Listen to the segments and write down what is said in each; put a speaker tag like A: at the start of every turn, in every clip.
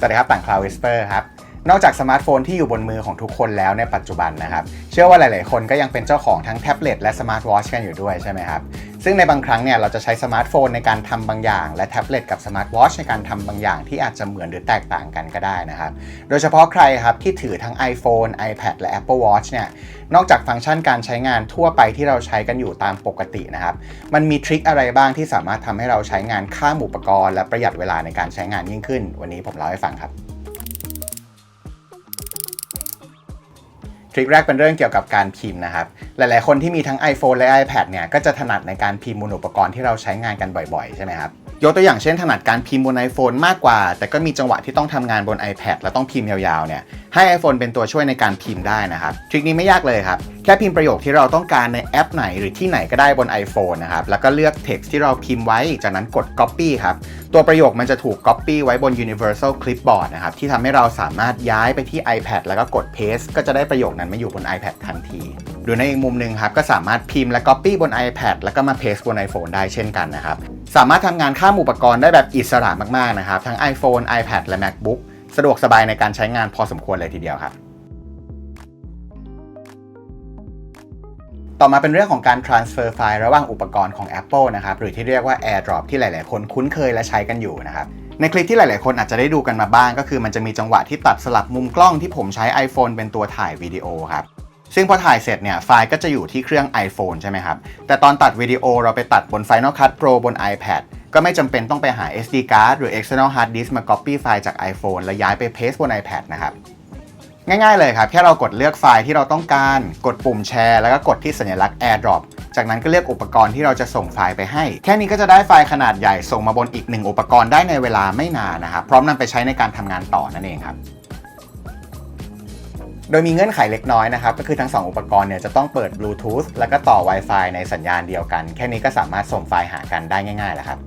A: สวัสดีครับต่างคลาววิสเปอร์ครับ นอกจากสมาร์ทโฟนที่อยู่บนมือของทุกคนแล้วในปัจจุบันนะครับ เชื่อว่าหลาย ๆ คนก็ยังเป็นเจ้าของทั้งแท็บเล็ตและสมาร์ทวอชกันอยู่ด้วยใช่ไหมครับ ซึ่งในบางครั้งเนี่ยเราจะใช้สมาร์ทโฟนในการทำบางอย่าง และแท็บเล็ตกับสมาร์ทวอชในการทำบางอย่างที่อาจจะเหมือนหรือแตกต่างกันก็ได้นะครับ โดยเฉพาะใครครับที่ถือทั้ง iPhone, iPad และ Apple Watch เนี่ยนอกจากฟังก์ชันการใช้งานทั่วไปที่เราใช้กันอยู่ตามปกตินะครับ มันมีทริคอะไรบ้างที่สามารถทำให้เราใช้งานข้ามอุปกรณ์ และประหยัดเวลาในการใช้งานยิ่งขึ้น วันนี้ผมเล่าให้ฟังครับ ริคแรกเป็นเรื่องเกี่ยวกับการพิมพ์นะครับ หลายๆ คนที่มีทั้ง iPhone และ iPad เนี่ยก็จะถนัดในการพิมพ์บนอุปกรณ์ที่เราใช้งานกันบ่อยๆ ใช่ไหมครับ ยกตัวอย่างเช่นถนัดการพิมพ์บน iPhone มากกว่า แต่ก็มีจังหวะที่ต้องทำงานบน iPad และต้องพิมพ์ยาวๆเนี่ยให้ iPhone เป็นตัวช่วยในการพิมพ์ได้นะครับทริคนี้ไม่ยากเลยครับแค่พิมพ์ประโยคที่เราต้องการในแอปไหนหรือที่ไหนก็ได้บน iPhone นะครับแล้วก็เลือก text ที่เราพิมพ์ไว้ จากนั้นกด copy ครับตัวประโยคมันจะถูก copy ไว้บน universal clipboard นะครับที่ทำให้เราสามารถย้ายไปที่ iPad แล้วก็กด paste ก็จะได้ประโยคนั้นมาอยู่บน iPad ทันทีหรือในอีกมุมหนึ่งครับก็สามารถพิมพ์และ copy บน iPad แล้วก็มา paste บน iPhone ได้เช่นกันนะครับ สามารถทำงานข้ามอุปกรณ์ได้แบบอิสระมากๆนะครับ ทั้ง iPhone, iPad และ MacBook สะดวกสบายในการใช้งานพอสมควรเลยทีเดียวครับ ต่อมาเป็นเรื่องของการ transfer ไฟล์ระหว่างอุปกรณ์ของ Apple นะครับ หรือที่เรียกว่า AirDrop ที่หลาย ๆ คนคุ้นเคยและใช้กันอยู่นะครับในคลิปที่หลาย ๆ คนอาจจะได้ดูกันมาบ้าง ก็คือมันจะมีจังหวะที่ตัดสลับมุมกล้องที่ผมใช้ iPhone เป็นตัวถ่ายวิดีโอครับ ซึ่งพอถ่ายเสร็จเนี่ยไฟล์ก็จะอยู่ที่เครื่อง iPhone ใช่ไหมครับ แต่ตอนตัดวิดีโอเราไปตัดบน Final Cut Pro บน iPad ก็ไม่จำเป็นต้องไปหา SD card หรือ external hard disk มา copy ไฟล์จาก iPhone แล้วย้ายไป paste บน iPad นะครับง่ายๆเลยครับ แค่เรากดเลือกไฟล์ที่เราต้องการ กดปุ่มแชร์ แล้วก็กดที่สัญลักษณ์ AirDrop จากนั้นก็เลือกอุปกรณ์ที่เราจะส่งไฟล์ไปให้ แค่นี้ก็จะได้ไฟล์ขนาดใหญ่ส่งมาบนอีกหนึ่งอุปกรณ์ได้ในเวลาไม่นานนะครับ พร้อมนำไปใช้ในการทำงานต่อนั่นเองครับ โดยมีเงื่อนไขเล็กน้อยนะครับ ก็คือทั้ง 2 อุปกรณ์เนี่ยจะต้องเปิด Bluetooth แล้วก็ต่อ Wi-Fi ในสัญญาณเดียวกัน แค่นี้ก็สามารถส่งไฟล์หากันได้ง่ายๆแล้วครับ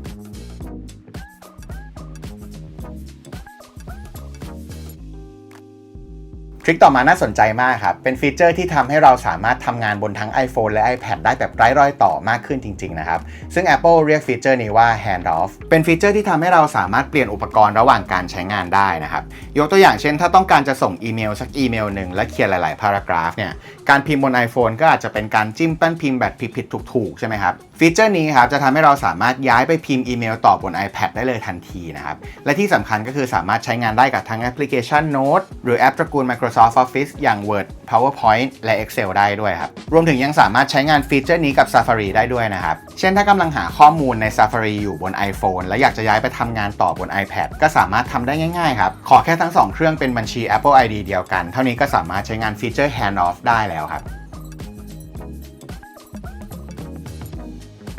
A: ทริคต่อมาน่าสนใจมากครับ เป็นฟีเจอร์ที่ทำให้เราสามารถทำงานบนทั้ง iPhone และ iPad ได้แบบไร้รอยต่อมากขึ้นจริง ๆ นะครับ ซึ่ง Apple เรียกฟีเจอร์นี้ว่า handoff เป็นฟีเจอร์ที่ทำให้เราสามารถเปลี่ยนอุปกรณ์ระหว่างการใช้งานได้นะครับ ยกตัวอย่างเช่น ถ้าต้องการจะส่งอีเมลสักอีเมลหนึ่งและเขียนหลาย ๆ พารากราฟเนี่ย การพิมพ์บน iPhone ก็อาจจะเป็นการจิ้มแป้นพิมพ์แบบผิดๆถูกๆใช่ไหมครับ ฟีเจอร์นี้ครับจะทำให้เราสามารถย้ายไปพิมพ์อีเมลต่อบน iPad ได้เลยทันทีนะครับ และที่สำคัญก็คือสามารถใช้งานได้กับทั้งแอปพลิเคชัน Note หรือแอปตระกูล Microsoft Office อย่าง Word PowerPoint และ Excel ได้ด้วยครับ รวมถึงยังสามารถใช้งานฟีเจอร์นี้กับ Safari ได้ด้วยนะครับ เช่นถ้ากำลังหาข้อมูลใน Safari อยู่บน iPhone และอยากจะย้ายไปทำงานต่อบน iPad ก็สามารถทำได้ง่ายๆครับ ขอแค่ทั้ง 2 เครื่องเป็นบัญชี Apple ID เดียวกัน เท่านี้ก็สามารถใช้งานฟีเจอร์ Handoff ได้แล้วครับ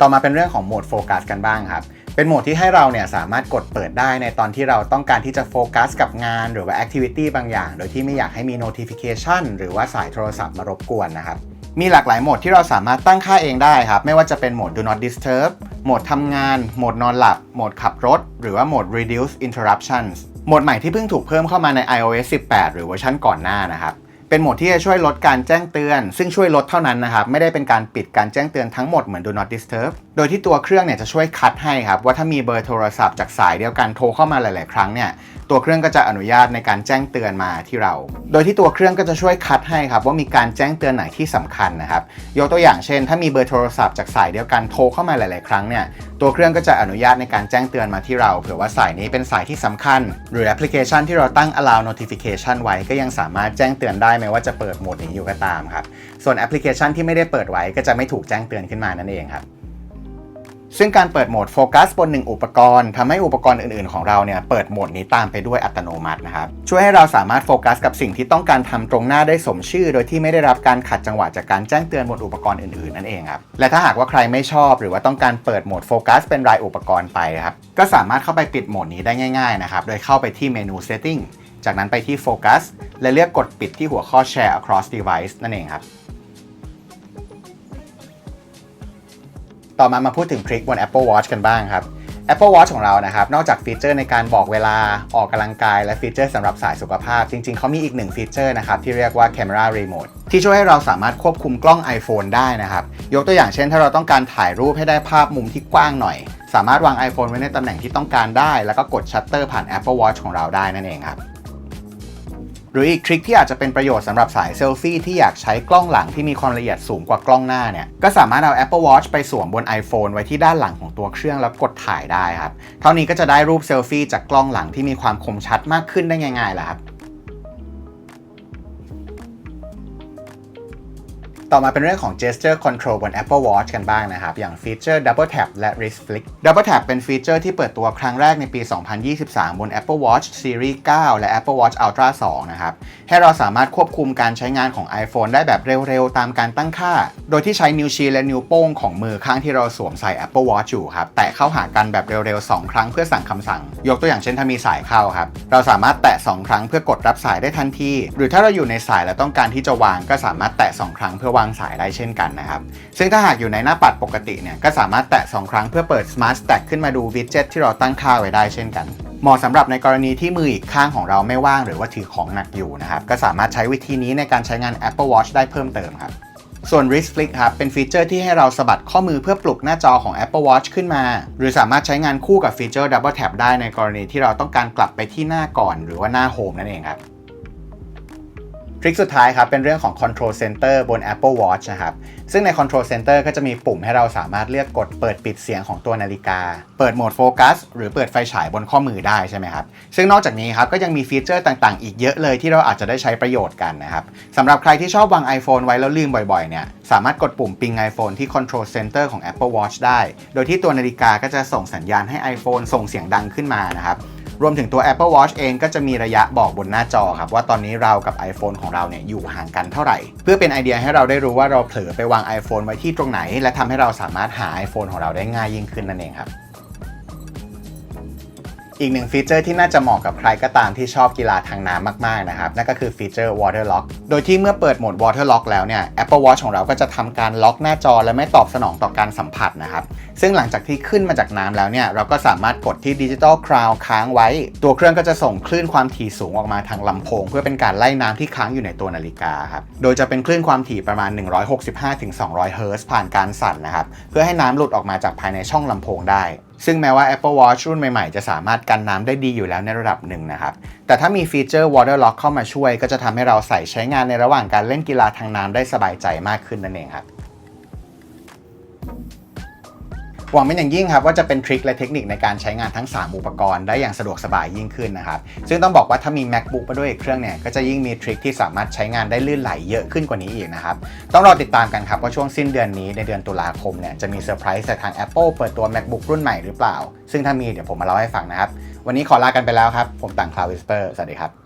A: ต่อมาเป็นเรื่องของโหมดโฟกัสกันบ้างครับ เป็นโหมดที่ให้เราเนี่ยสามารถกดเปิดได้ในตอนที่เราต้องการที่จะโฟกัสกับงาน หรือว่าแอคทิวิตี้บางอย่าง โดยที่ไม่อยากให้มี notification หรือว่าสายโทรศัพท์มารบกวนนะครับมีหลากหลายโหมดที่เราสามารถตั้งค่าเองได้ครับ ไม่ว่าจะเป็นโหมด do not disturb โหมดทำงาน โหมดนอนหลับ โหมดขับรถ หรือว่าโหมด reduce interruptions โหมดใหม่ที่เพิ่งถูกเพิ่มเข้ามาใน iOS 18 หรือเวอร์ชันก่อนหน้านะครับ เป็นโหมดที่จะช่วยลดการแจ้งเตือน ซึ่งช่วยลดเท่านั้นนะครับ ไม่ได้เป็นการปิดการแจ้งเตือนทั้งหมดเหมือน do not disturb โดยที่ตัวเครื่องเนี่ยจะช่วยคัดให้ครับว่าถ้ามีเบอร์โทรศัพท์จากสายเดียวกันโทรเข้ามาหลาย ๆ ครั้งเนี่ยตัวเครื่องก็จะอนุญาตในการแจ้งเตือนมาที่เรา โดยที่ตัวเครื่องก็จะช่วยคัดให้ครับว่ามีการแจ้งเตือนไหนที่สำคัญนะครับยกตัวอย่างเช่น ถ้ามีเบอร์โทรศัพท์จากสายเดียวกันโทรเข้ามาหลาย ๆ ครั้งเนี่ยตัวเครื่องก็จะอนุญาตในการแจ้งเตือนมาที่เราเผื่อว่าสายนี้เป็นสายที่สำคัญ หรือแอปพลิเคชันที่เราตั้ง allow notification ไว้ก็ยังสามารถแจ้งเตือนได้ไม่ว่าจะเปิดโหมดนี้อยู่ก็ตามครับส่วนแอปพลิเคชันที่ไม่ได้เปิดไว้ก็จะไม่ถูกแจ้งเตือนขึ้นมานั่นเองครับ ซึ่งการเปิดโหมดโฟกัสบนหนึ่งอุปกรณ์ทำให้อุปกรณ์อื่น ๆ ของเราเนี่ยเปิดโหมดนี้ตามไปด้วยอัตโนมัตินะครับ ช่วยให้เราสามารถโฟกัสกับสิ่งที่ต้องการทำตรงหน้าได้สมชื่อ โดยที่ไม่ได้รับการขัดจังหวะจากการแจ้งเตือนบนอุปกรณ์อื่น ๆ นั่นเองครับ และถ้าหากว่าใครไม่ชอบหรือว่าต้องการเปิดโหมดโฟกัสเป็นรายอุปกรณ์ไปครับก็สามารถเข้าไปปิดโหมดนี้ได้ง่าย ๆ นะครับ โดยเข้าไปที่เมนู setting จากนั้นไปที่โฟกัสและเลือกกดปิดที่หัวข้อ share across device นั่นเองครับ ต่อมามาพูดถึงทริคบน Apple Watch กันบ้างครับ Apple Watch ของเรานะครับ นอกจากฟีเจอร์ในการบอกเวลาออกกำลังกาย และฟีเจอร์สำหรับสายสุขภาพ จริงๆ เขามีอีกหนึ่งฟีเจอร์นะครับ ที่เรียกว่า Camera Remote ที่ช่วยให้เราสามารถควบคุมกล้อง iPhone ได้นะครับ ยกตัวอย่างเช่น ถ้าเราต้องการถ่ายรูปให้ได้ภาพมุมที่กว้างหน่อย สามารถวาง iPhone ไว้ในตำแหน่งที่ต้องการได้ แล้วก็กดชัตเตอร์ผ่าน Apple Watch ของเราได้นั่นเองครับ หรืออีกทริคที่อาจจะเป็นประโยชน์สำหรับสายเซลฟี่ที่อยากใช้กล้องหลังที่มีความละเอียดสูงกว่ากล้องหน้าเนี่ย ก็สามารถเอา Apple Watch ไปสวมบน iPhone ไว้ที่ด้านหลังของตัวเครื่องแล้วกดถ่ายได้ครับ เท่านี้ก็จะได้รูปเซลฟี่จากกล้องหลังที่มีความคมชัดมากขึ้นได้ง่ายๆแหละครับ ต่อมาเป็นเรื่องของ gesture control บน Apple Watch กันบ้างนะครับ อย่างฟีเจอร์ double tap และ wrist flick double tap เป็นฟีเจอร์ที่เปิดตัวครั้งแรกในปี 2023 บน Apple Watch Series 9 และ Apple Watch Ultra 2 นะครับ ให้เราสามารถควบคุมการใช้งานของ iPhone ได้แบบเร็วๆ ตามการตั้งค่า โดยที่ใช้นิ้วชี้และนิ้วโป้งของมือข้างที่เราสวมใส่ Apple Watch อยู่ครับ แตะเข้าหากันแบบเร็วๆ 2 ครั้งเพื่อสั่งคำสั่ง ยกตัวอย่างเช่นถ้ามีสายเข้าครับ เราสามารถแตะ 2 ครั้งเพื่อกดรับสายได้ทันที หรือถ้าเราอยู่ในสายและต้องการที่จะวางก็สามารถแตะ 2 ครั้งเพื่อวางสายได้เช่นกันนะครับ ซึ่งถ้าหากอยู่ในหน้าปัดปกติเนี่ยก็สามารถแตะ 2 ครั้งเพื่อเปิด Smart Stack ขึ้นมาดูวิดเจ็ตที่เราตั้งค่าไว้ได้เช่นกันเหมาะสำหรับในกรณีที่มืออีกข้างของเราไม่ว่างหรือว่าถือของหนักอยู่นะครับ ก็สามารถใช้วิธีนี้ในการใช้งาน Apple Watch ได้เพิ่มเติมครับ ส่วน wrist flick ครับ เป็นฟีเจอร์ที่ให้เราสะบัดข้อมือเพื่อปลุกหน้าจอของ Apple Watch ขึ้นมา หรือสามารถใช้งานคู่กับฟีเจอร์ double tap ได้ในกรณีที่เราต้องการกลับไปที่หน้าก่อน หรือว่าหน้าโฮมนั่นเองครับ ทริคสุดท้ายครับเป็นเรื่องของ Control Center บน Apple Watch นะครับซึ่งใน Control Center ก็จะมีปุ่มให้เราสามารถเลือกกดเปิดปิดเสียงของตัวนาฬิกา เปิดโหมดโฟกัสหรือเปิดไฟฉายบนข้อมือได้ใช่ไหมครับ ซึ่งนอกจากนี้ครับก็ยังมีฟีเจอร์ต่างๆ อีกเยอะเลยที่เราอาจจะได้ใช้ประโยชน์กันนะครับสำหรับใครที่ชอบวาง iPhone ไว้แล้วลืมบ่อยๆเนี่ยสามารถกดปุ่มปิง iPhone ที่ Control Center ของ Apple Watch ได้ โดยที่ตัวนาฬิกาก็จะส่งสัญญาณให้ iPhone ส่งเสียงดังขึ้นมานะครับ รวมถึงตัว Apple Watch เองก็จะมีระยะบอกบนหน้าจอครับว่าตอนนี้เรากับ iPhone ของเราเนี่ยอยู่ห่างกันเท่าไหร่ เพื่อเป็นไอเดียให้เราได้รู้ว่าเราเผลอไปวาง iPhone ไว้ที่ตรงไหน และทำให้เราสามารถหา iPhone ของเราได้ง่ายยิ่งขึ้นนั่นเองครับ อีกหนึ่งฟีเจอร์ที่น่าจะเหมาะกับใครก็ตามที่ชอบกีฬาทางน้ำมากๆนะครับ นั่นก็คือฟีเจอร์ Water Lock โดยที่เมื่อเปิดโหมด Water Lock แล้วเนี่ย Apple Watch ของเราก็จะทำการล็อกหน้าจอและไม่ตอบสนองต่อการสัมผัสนะครับ ซึ่งหลังจากที่ขึ้นมาจากน้ำแล้วเนี่ย เราก็สามารถกดที่ Digital Crown ค้างไว้ ตัวเครื่องก็จะส่งคลื่นความถี่สูงออกมาทางลำโพง เพื่อเป็นการไล่น้ำที่ค้างอยู่ในตัวนาฬิกาครับโดยจะเป็นคลื่นความถี่ประมาณ 165-200เฮิร์ตซ์ผ่านการสั่นนะครับเพื่อให้น้ำหลุดออกมาจากภายในช่องลำโพงได้ ซึ่งแม้ว่า Apple Watch รุ่นใหม่ๆ จะสามารถกันน้ำได้ดีอยู่แล้วในระดับหนึ่งนะครับ แต่ถ้ามีฟีเจอร์ Water Lock เข้ามาช่วย ก็จะทำให้เราใส่ใช้งานในระหว่างการเล่นกีฬาทางน้ำได้สบายใจมากขึ้นนั่นเองครับ หวังเป็นอย่างยิ่งครับว่าจะเป็นทริคและเทคนิคในการใช้งานทั้ง 3 อุปกรณ์ได้อย่างสะดวกสบายยิ่งขึ้นนะครับ ซึ่งต้องบอกว่าถ้ามี MacBook มาด้วยอีกเครื่องเนี่ยก็จะยิ่งมีทริคที่สามารถใช้งานได้ลื่นไหลเยอะขึ้นกว่านี้อีกนะครับ ต้องรอติดตามกันครับว่าช่วงสิ้นเดือนนี้ในเดือนตุลาคมเนี่ยจะมีเซอร์ไพรส์จากทาง Apple เปิดตัว MacBook รุ่นใหม่หรือเปล่า ซึ่งถ้ามีเดี๋ยวผมมาเล่าให้ฟังนะครับวันนี้ขอลากันไปแล้วครับผมต่างคลาววิสเปอร์สวัสดีครับ